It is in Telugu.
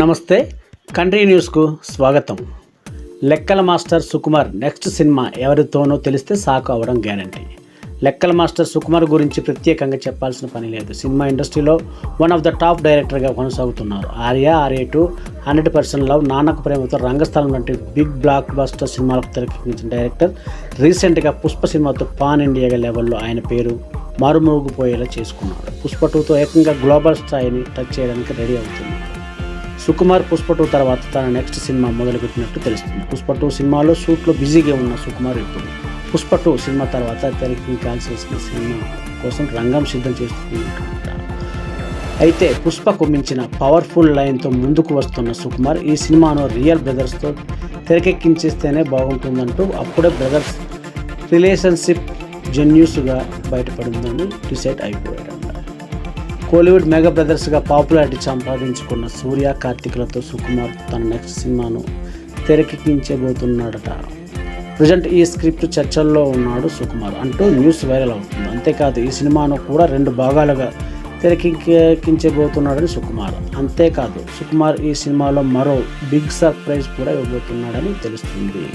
నమస్తే కంట్రీ న్యూస్కు స్వాగతం. లెక్కల మాస్టర్ సుకుమార్ నెక్స్ట్ సినిమా ఎవరితోనో తెలిస్తే సాకు అవడం గ్యారంటీ. లెక్కల మాస్టర్ సుకుమార్ గురించి ప్రత్యేకంగా చెప్పాల్సిన పని లేదు. సినిమా ఇండస్ట్రీలో వన్ ఆఫ్ ద టాప్ డైరెక్టర్గా కొనసాగుతున్నారు. Arya Arya two hundred percent love Nannaku Prematho Rangasthalam వంటి బిగ్ బ్లాక్ బస్టర్ సినిమాలకు తెరకెక్కించిన డైరెక్టర్ రీసెంట్గా పుష్ప సినిమాతో పాన్ ఇండియా లెవెల్లో ఆయన పేరు మారుమోగిపోయేలా చేసుకున్నాడు. పుష్ప టూతో ఏకంగా గ్లోబల్ స్థాయిని టచ్ చేయడానికి రెడీ అవుతుంది సుకుమార్ పుష్ప టూ తర్వాత తన నెక్స్ట్ సినిమా మొదలుపెట్టినట్టు తెలుస్తుంది. పుష్ప టూ సినిమాలో షూట్లో బిజీగా ఉన్న సుకుమార్ ఇప్పుడు పుష్ప టూ సినిమా తర్వాత తెరకెక్కించాల్సిన సినిమా కోసం రంగం సిద్ధం చేస్తున్నట్టు అయితే పుష్పకు మించిన పవర్ఫుల్ లైన్తో ముందుకు వస్తున్న సుకుమార్ ఈ సినిమాను రియల్ బ్రదర్స్తో తెరకెక్కించేస్తేనే బాగుంటుందంటూ అప్పుడే బ్రదర్స్ రిలేషన్షిప్ జెన్యూస్గా బయటపడిందని డిసైడ్ అయిపోయాడు కోలీవుడ్ మెగా బ్రదర్స్గా పాపులారిటీ సంపాదించుకున్న సూర్య కార్తిక్లతో సుకుమార్ తన నెక్స్ట్ సినిమాను తెరకెక్కించబోతున్నాడట. ప్రజెంట్ ఈ స్క్రిప్ట్ చర్చల్లో ఉన్నాడు సుకుమార్. అంటూ న్యూస్ వైరల్ అవుతుంది. అంతేకాదు ఈ సినిమాను కూడా రెండు భాగాలుగా తెరకెక్కించబోతున్నాడని సుకుమార్. అంతేకాదు సుకుమార్ ఈ సినిమాలో మరో బిగ్ సర్ప్రైజ్ కూడా ఇవ్వబోతున్నాడని తెలుస్తుంది.